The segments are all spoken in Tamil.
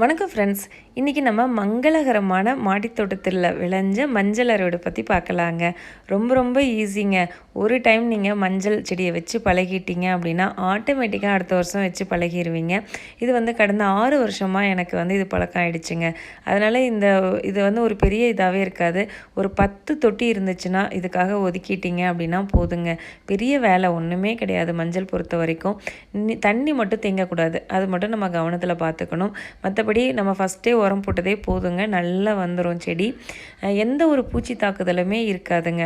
வணக்கம் ஃப்ரெண்ட்ஸ் இன்றைக்கி நம்ம மங்களகரமான மாடித்தோட்டத்தில் விளைஞ்ச மஞ்சள் அறுவடை பற்றி பார்க்கலாங்க. ரொம்ப ரொம்ப ஈஸிங்க ஒரு டைம் நீங்கள் மஞ்சள் செடியை வச்சு பழகிட்டீங்க அப்படின்னா ஆட்டோமேட்டிக்காக அடுத்த வருஷம் வச்சு பழகிடுவீங்க இது வந்து கடந்த ஆறு வருஷமாக எனக்கு வந்து இது பழக்கம் ஆயிடுச்சுங்க. அதனால் இந்த இது வந்து ஒரு பெரிய இதாகவே இருக்காது. ஒரு பத்து தொட்டி இருந்துச்சுன்னா இதுக்காக ஒதுக்கிட்டீங்க அப்படின்னா போதுங்க. பெரிய வேலை ஒன்றுமே கிடையாது மஞ்சள் பொறுத்த வரைக்கும். தண்ணி மட்டும் தேங்கக்கூடாது. அது மட்டும் நம்ம கவனத்தில் பார்த்துக்கணும். மற்ற மற்றபடி நம்ம ஃபஸ்ட்டே உரம் போட்டதே போதுங்க. நல்லா வந்துடும் செடி. எந்த ஒரு பூச்சி தாக்குதலுமே இருக்காதுங்க.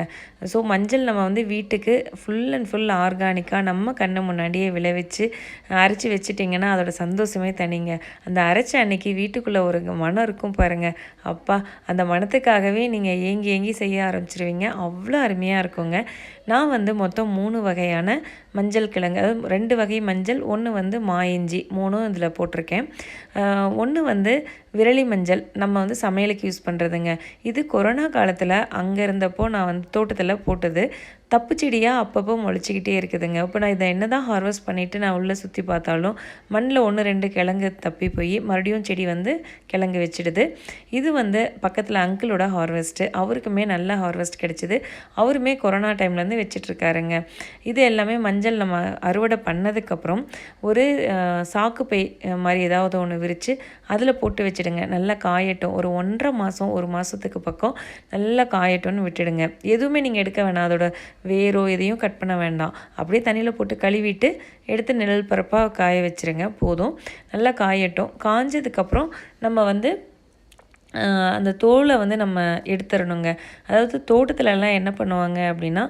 ஸோ மஞ்சள் நம்ம வந்து வீட்டுக்கு ஃபுல் அண்ட் ஃபுல் ஆர்கானிக்காக நம்ம கண்ணு முன்னாடியே விளைவிச்சு அரைச்சி வச்சுட்டிங்கன்னா அதோட சந்தோஷமே தனிங்க. அந்த அரைச்ச அன்னைக்கு வீட்டுக்குள்ளே ஒரு மனம் இருக்கும் பாருங்கள் அப்பா அந்த மனத்துக்காகவே நீங்கள் ஏங்கி ஏங்கி செய்ய ஆரம்பிச்சிருவீங்க. அவ்வளோ அருமையாக இருக்குங்க. நான் வந்து மொத்தம் மூணு வகையான மஞ்சள் கிழங்கு அதாவது ரெண்டு வகை மஞ்சள் ஒன்று வந்து மாயிஞ்சி மூணும் இதில் போட்டிருக்கேன். ஒன்று வந்து விரலி மஞ்சள் நம்ம வந்து சமையலுக்கு யூஸ் பண்ணுறதுங்க இது கொரோனா காலத்தில் அங்கே இருந்தப்போ நான் வந்து தோட்டத்தில் போட்டது. தப்பு செடியாக அப்பப்போ முளைச்சிக்கிட்டே இருக்குதுங்க. இப்போ நான் இதை என்ன தான் ஹார்வெஸ்ட் பண்ணிவிட்டு நான் உள்ளே சுற்றி பார்த்தாலும் மண்ணில் ஒன்று ரெண்டு கிழங்கு தப்பி போய் மறுபடியும் செடி வந்து கிழங்கு வச்சிடுது. இது வந்து பக்கத்தில் அங்கிளோட ஹார்வெஸ்ட்டு அவருக்குமே நல்ல ஹார்வெஸ்ட் கிடச்சிது. அவருமே கொரோனா டைம்லேருந்து வச்சிட்ருக்காருங்க. இது எல்லாமே மஞ்சள் நம்ம அறுவடை பண்ணதுக்கப்புறம் ஒரு சாக்கு பை மாதிரி ஏதாவது ஒன்று விரித்து அதில் போட்டு வச்சிடுங்க. நல்லா காயட்டும். ஒரு ஒன்றரை மாதம் ஒரு மாதத்துக்கு பக்கம் நல்லா காயட்டும்னு விட்டுடுங்க. எதுவுமே நீங்கள் எடுக்க வேணாம். அதோட வேரோ எதையும் கட் பண்ண வேண்டாம். அப்படியே தண்ணியில் போட்டு கழுவிட்டு எடுத்து நிழல் பரப்பாக காய வச்சிருங்க. போதும். நல்லா காயட்டும். காஞ்சதுக்கப்புறம் நம்ம வந்து அந்த தோலை வந்து நம்ம எடுத்துடணுங்க. அதாவது தோட்டத்துலலாம் என்ன பண்ணுவாங்க அப்படின்னா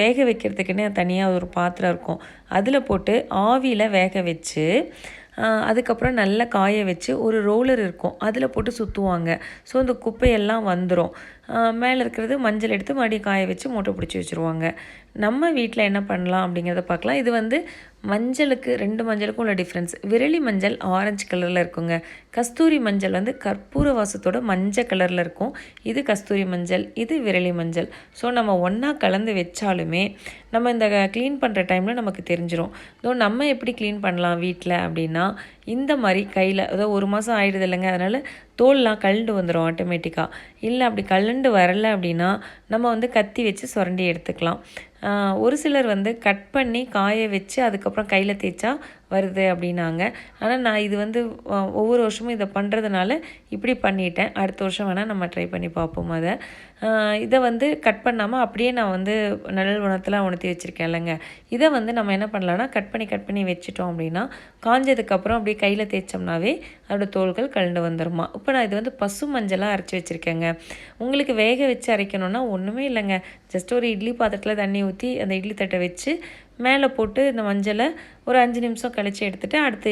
வேக வைக்கிறதுக்குன்னு தனியாக ஒரு பாத்திரம் இருக்கும். அதில் போட்டு ஆவியில் வேக வச்சு அதுக்கப்புறம் நல்லா காய வச்சு ஒரு ரோலர் இருக்கும். அதில் போட்டு சுற்றுவாங்க ஸோ அந்த குப்பையெல்லாம் வந்துடும் மேலே இருக்கிறது மஞ்சள் எடுத்து மறுபடியும் காய வச்சு மூட்டை பிடிச்சி வச்சுருவாங்க. நம்ம வீட்டில் என்ன பண்ணலாம் அப்படிங்கிறத பார்க்கலாம். இது வந்து மஞ்சளுக்கு ரெண்டு மஞ்சளுக்கும் உள்ள டிஃப்ரென்ஸ் விரலி மஞ்சள் ஆரஞ்சு கலரில் இருக்குங்க. கஸ்தூரி மஞ்சள் வந்து கற்பூர வாசத்தோட மஞ்சள் கலரில் இருக்கும். இது கஸ்தூரி மஞ்சள் இது விரலி மஞ்சள். ஸோ நம்ம ஒன்றா கலந்து வச்சாலுமே நம்ம இந்த க்ளீன் பண்ணுற டைமில் நமக்கு தெரிஞ்சிடும் ஸோ நம்ம எப்படி க்ளீன் பண்ணலாம் வீட்டில் அப்படின்னா இந்த மாதிரி கையில் அதாவது ஒரு மாதம் ஆகிடுது இல்லைங்க அதனால் தோல்லாம் கழண்டு வந்துடும் ஆட்டோமேட்டிக்காக இல்லை அப்படி கழண்டு வரல அப்படின்னா நம்ம வந்து கத்தி வச்சு சுரண்டி எடுத்துக்கலாம். ஒரு சிலர் வந்து கட் பண்ணி காய வச்சு அதுக்கப்புறம் கையில் தேய்ச்சா வருது அப்படின்னாங்க. ஆனால் நான் இது வந்து ஒவ்வொரு வருஷமும் இதை பண்ணுறதுனால இப்படி பண்ணிட்டேன். அடுத்த வருஷம் வேணால் நம்ம ட்ரை பண்ணி பார்ப்போம் அதை. இதை வந்து கட் பண்ணாமல் அப்படியே நான் வந்து நிழல் உணத்தில் உணர்த்தி வச்சுருக்கேன் இல்லைங்க. இதை வந்து நம்ம என்ன பண்ணலாம்னா கட் பண்ணி கட் பண்ணி வச்சுட்டோம் அப்படின்னா காஞ்சதுக்கப்புறம் அப்படியே கையில் தேய்ச்சோம்னாவே அதோட தோள்கள் கழண்டு வந்துடுமா இப்போ நான் இது வந்து பசு மஞ்சளாக அரைச்சி வச்சுருக்கேங்க. உங்களுக்கு வேக வச்சு அரைக்கணும்னா ஒன்றுமே இல்லைங்க. ஜஸ்ட் ஒரு இட்லி பாத்திரத்தில் தண்ணி ஊற்றி அந்த இட்லி தட்டை வச்சு மேலே போட்டு இந்த மஞ்சளை ஒரு அஞ்சு நிமிஷம் கழித்து எடுத்துகிட்டு அடுத்து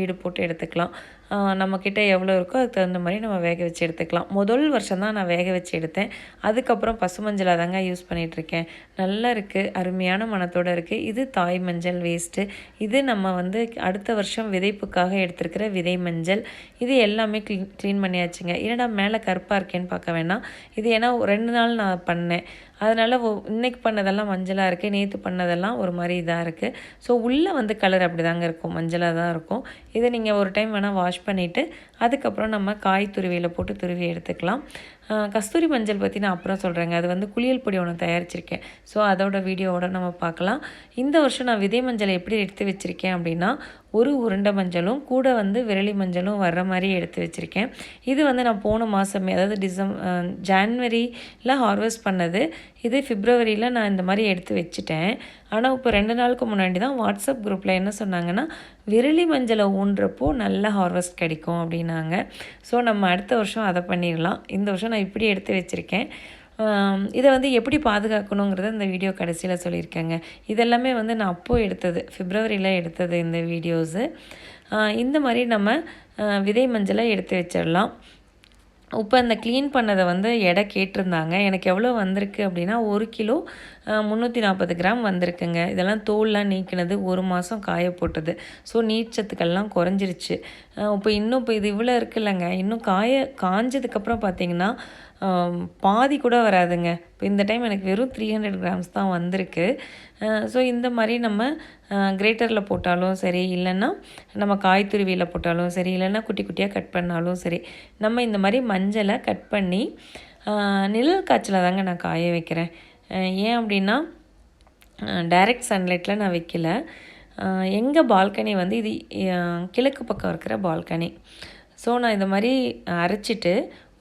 ஈடு போட்டு எடுத்துக்கலாம். நம்மக்கிட்ட எவ்வளோ இருக்கோ அதுக்கு தகுந்த மாதிரி நம்ம வேக வச்சு எடுத்துக்கலாம். முதல் வருஷம் தான் நான் வேக வச்சு எடுத்தேன். அதுக்கப்புறம் பசு மஞ்சளாக தாங்க யூஸ் பண்ணிகிட்ருக்கேன் நல்லா இருக்குது அருமையான மனத்தோடு இருக்குது இது தாய் மஞ்சள் வேஸ்ட்டு இது நம்ம வந்து அடுத்த வருஷம் விதைப்புக்காக எடுத்துருக்கிற விதை மஞ்சள். இது எல்லாமே க்ளீன் க்ளீன் பண்ணியாச்சுங்க. என்னடா மேலே கருப்பாக இருக்கேன்னு பார்க்க வேணாம். இது ஏன்னா ரெண்டு நாள் நான் பண்ணேன். அதனால் இன்னைக்கு பண்ணதெல்லாம் மஞ்சளாக இருக்குது நேற்று பண்ணதெல்லாம் ஒரு மாதிரி இதாக இருக்குது ஸோ உள்ளே வந்து கலர் அப்படி தாங்க இருக்கும். மஞ்சளாக தான் இருக்கும். இதை நீங்கள் ஒரு டைம் வேணால் வாஷ் பண்ணிவிட்டு அதுக்கப்புறம் நம்ம காய் துருவியில் போட்டு துருவி எடுத்துக்கலாம். கஸ்தூரி மஞ்சள் பற்றி நான் அப்புறம் சொல்கிறேங்க அது வந்து குளியல் பொடி ஒன்று தயாரிச்சிருக்கேன். ஸோ அதோட வீடியோவோட நம்ம பார்க்கலாம். இந்த வருஷம் நான் விதை மஞ்சளை எப்படி எடுத்து வச்சுருக்கேன் அப்படின்னா ஒரு உருண்டை மஞ்சளும் கூட வந்து விரலி மஞ்சளும் வர்ற மாதிரி எடுத்து வச்சுருக்கேன். இது வந்து நான் போன மாதமே அதாவது டிசம் ஜான்வரியில் ஹார்வெஸ்ட் பண்ணது. இது ஃபிப்ரவரியில் நான் இந்த மாதிரி எடுத்து வச்சுட்டேன். ஆனால் இப்போ ரெண்டு நாளுக்கு முன்னாடி தான் வாட்ஸ்அப் குரூப்பில் என்ன சொன்னாங்கன்னா விரலி மஞ்சளை ஊன்றப்போ நல்ல ஹார்வெஸ்ட் கிடைக்கும் அப்படின்னாங்க. ஸோ நம்ம அடுத்த வருஷம் அதை பண்ணிடலாம். இந்த வருஷம் நான் இப்படி எடுத்து வச்சுருக்கேன். இதை வந்து எப்படி பாதுகாக்கணுங்கிறத இந்த வீடியோ கடைசியில் சொல்லியிருக்கேங்க. இதெல்லாமே வந்து நான் அப்போது எடுத்தது ஃபிப்ரவரியில் எடுத்தது இந்த வீடியோஸு. இந்த மாதிரி நம்ம விதை மஞ்சளை எடுத்து வச்சிடலாம். இப்போ இந்த க்ளீன் பண்ணதை வந்து எடை கேட்டிருந்தாங்க. எனக்கு எவ்வளோ வந்திருக்கு அப்படின்னா ஒரு கிலோ முந்நூற்றி நாற்பது கிராம் வந்திருக்குங்க. இதெல்லாம் தோல்லாம் நீக்கினது ஒரு மாதம் காய போட்டது ஸோ நீர்ச்சத்துக்கள்லாம் குறைஞ்சிருச்சு. இப்போ இன்னும் இப்போ இது இவ்வளோ இருக்குல்லங்க. இன்னும் காய காஞ்சதுக்கப்புறம் பார்த்தீங்கன்னா பாதி கூட வராதுங்க. இப்போ இந்த டைம் எனக்கு வெறும் த்ரீ ஹண்ட்ரட் கிராம்ஸ் தான் வந்திருக்கு. ஸோ இந்த மாதிரி நம்ம கிரேட்டரில் போட்டாலும் சரி இல்லைன்னா நம்ம காய் துருவியில் போட்டாலும் சரி இல்லைன்னா குட்டி குட்டியாக கட் பண்ணாலும் சரி நம்ம இந்த மாதிரி மஞ்சளை கட் பண்ணி நிழல் காய்ச்சலை தாங்க நான் காய வைக்கிறேன். ஏன் அப்படின்னா டைரக்ட் சன்லைட்டில் நான் வைக்கல. எங்கள் பால்கனி வந்து இது கிழக்கு பக்கம் இருக்கிற பால்கனி ஸோ நான் இந்த மாதிரி அரைச்சிட்டு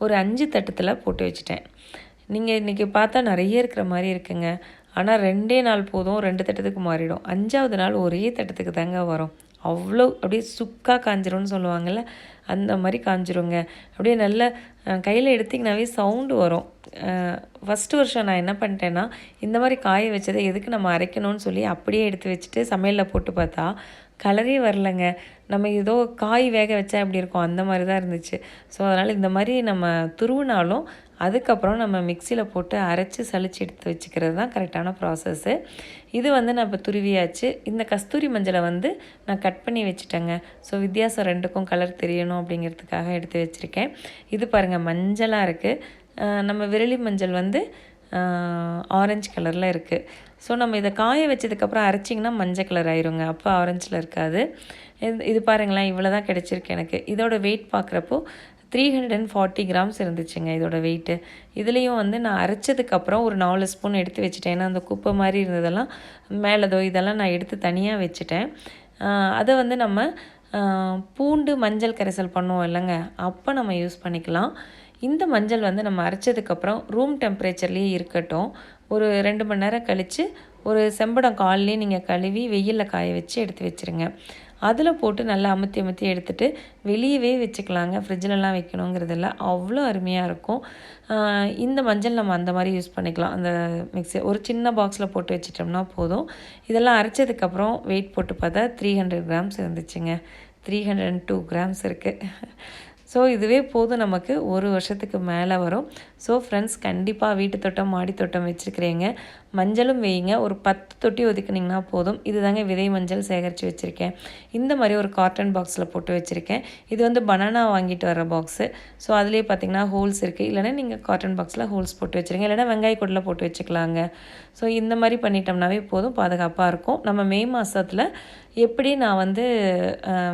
ஒரு அஞ்சு தட்டத்தில் போட்டு வச்சுட்டேன். நீங்கள் இன்றைக்கி பார்த்தா நிறைய இருக்கிற மாதிரி இருக்குங்க. ஆனால் ரெண்டே நாள் போதும் ரெண்டு தட்டத்துக்கு மாறிடும். அஞ்சாவது நாள் ஒரே தட்டத்துக்கு தாங்க வரும். அவ்வளோ அப்படியே சுக்காக காஞ்சிரும்னு சொல்லுவாங்கள்ல அந்த மாதிரி காஞ்சிருங்க. அப்படியே நல்ல கையில் எடுத்திங்கனாவே சவுண்டு வரும். ஃபஸ்ட்டு வருஷம் நான் என்ன பண்ணிட்டேன்னா இந்த மாதிரி காய வச்சதை எதுக்கு நம்ம அரைக்கணும்னு சொல்லி அப்படியே எடுத்து வச்சுட்டு சமையலில் போட்டு பார்த்தா கலரே வரலங்க. நம்ம ஏதோ காய் வேக வச்சா எப்படி இருக்கும்? அந்த மாதிரி தான் இருந்துச்சு. ஸோ அதனால் இந்த மாதிரி நம்ம துருவினாலும் அதுக்கப்புறம் நம்ம மிக்சியில் போட்டு அரைச்சி சலிச்சு எடுத்து வச்சுக்கிறது தான் கரெக்டான ப்ராசஸ்ஸு இது வந்து நான் இப்போ துருவியாச்சு. இந்த கஸ்தூரி மஞ்சளை வந்து நான் கட் பண்ணி வச்சுட்டேங்க. ஸோ வித்தியாசம் ரெண்டுக்கும் கலர் தெரியணும் அப்படிங்கிறதுக்காக எடுத்து வச்சுருக்கேன். இது பாருங்கள் மஞ்சளாக இருக்குது நம்ம விரலி மஞ்சள் வந்து ஆரஞ்சு கலரில் இருக்குது ஸோ நம்ம இதை காய வச்சதுக்கப்புறம் அரைச்சிங்கன்னா மஞ்சள் கலர் ஆயிருங்க. அப்போ ஆரஞ்சில் இருக்காது. இது இது பாருங்களேன் இவ்வளோ தான் கிடச்சிருக்கு எனக்கு. இதோட வெயிட் பார்க்குறப்போ three hundred and forty grams இருந்துச்சுங்க இதோட வெயிட்டு இதுலேயும் வந்து நான் அரைச்சதுக்கப்புறம் ஒரு நாலு ஸ்பூன் எடுத்து வச்சுட்டேன். ஏன்னா அந்த குப்பை மாதிரி இருந்ததெல்லாம் மேலதோ இதெல்லாம் நான் எடுத்து தனியாக வச்சுட்டேன். அதை வந்து நம்ம பூண்டு மஞ்சள் கரைசல் பண்ணுவோம் இல்லைங்க. அப்போ நம்ம யூஸ் பண்ணிக்கலாம். இந்த மஞ்சள் வந்து நம்ம அரைச்சதுக்கப்புறம் ரூம் டெம்பரேச்சர்லேயே இருக்கட்டும். ஒரு ரெண்டு மணி நேரம் கழித்து ஒரு செம்படம் கால்லேயே நீங்கள் கழுவி வெயிலில் காய வச்சு எடுத்து வச்சுருங்க. அதில் போட்டு நல்லா அமுத்தி அமுத்தி எடுத்துகிட்டு வெளியவே வச்சுக்கலாங்க. ஃப்ரிட்ஜிலலாம் வைக்கணுங்கிறதில்ல அவ்வளோ அருமையாக இருக்கும். இந்த மஞ்சள் நம்ம அந்த மாதிரி யூஸ் பண்ணிக்கலாம். அந்த மிக்ஸி ஒரு சின்ன பாக்ஸில் போட்டு வச்சிட்டோம்னா போதும். இதெல்லாம் அரைச்சதுக்கப்புறம் வெயிட் போட்டு பார்த்தா த்ரீ ஹண்ட்ரட் கிராம்ஸ் இருந்துச்சுங்க. Three hundred and two grams இருக்குது ஸோ இதுவே போதும் நமக்கு ஒரு வருஷத்துக்கு மேலே வரும். ஸோ ஃப்ரெண்ட்ஸ் கண்டிப்பாக வீட்டு தோட்டம் மாடி தோட்டம் வச்சுருக்கிறீங்க. மஞ்சளும் வையுங்க. ஒரு பத்து தொட்டி ஒதுக்குனிங்கன்னா போதும். இது தாங்க விதை மஞ்சள் சேகரித்து வச்சுருக்கேன். இந்த மாதிரி ஒரு காட்டன் பாக்ஸில் போட்டு வச்சுருக்கேன். இது வந்து பனானா வாங்கிட்டு வர பாக்ஸு ஸோ அதுலேயே பார்த்தீங்கன்னா ஹோல்ஸ் இருக்குது இல்லைன்னா நீங்கள் காட்டன் பாக்ஸில் ஹோல்ஸ் போட்டு வச்சுருங்க. இல்லைன்னா வெங்காய கொடில் போட்டு வச்சுக்கலாங்க. ஸோ இந்த மாதிரி பண்ணிட்டோம்னாவே போதும். பாதுகாப்பாக இருக்கும். நம்ம மே மாதத்தில் எப்படி நான் வந்து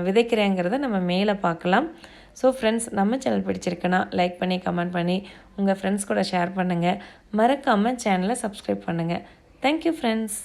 விதைக்கிறேங்கிறத நம்ம மேலே பார்க்கலாம் ஸோ ஃப்ரெண்ட்ஸ் நம்ம சேனல் பிடிச்சிருக்குன்னா லைக் பண்ணி கமெண்ட் பண்ணி உங்கள் ஃப்ரெண்ட்ஸ் கூட ஷேர் பண்ணுங்கள் மறக்காமல் சேனலை சப்ஸ்கிரைப் பண்ணுங்கள் தேங்க்யூ ஃப்ரெண்ட்ஸ்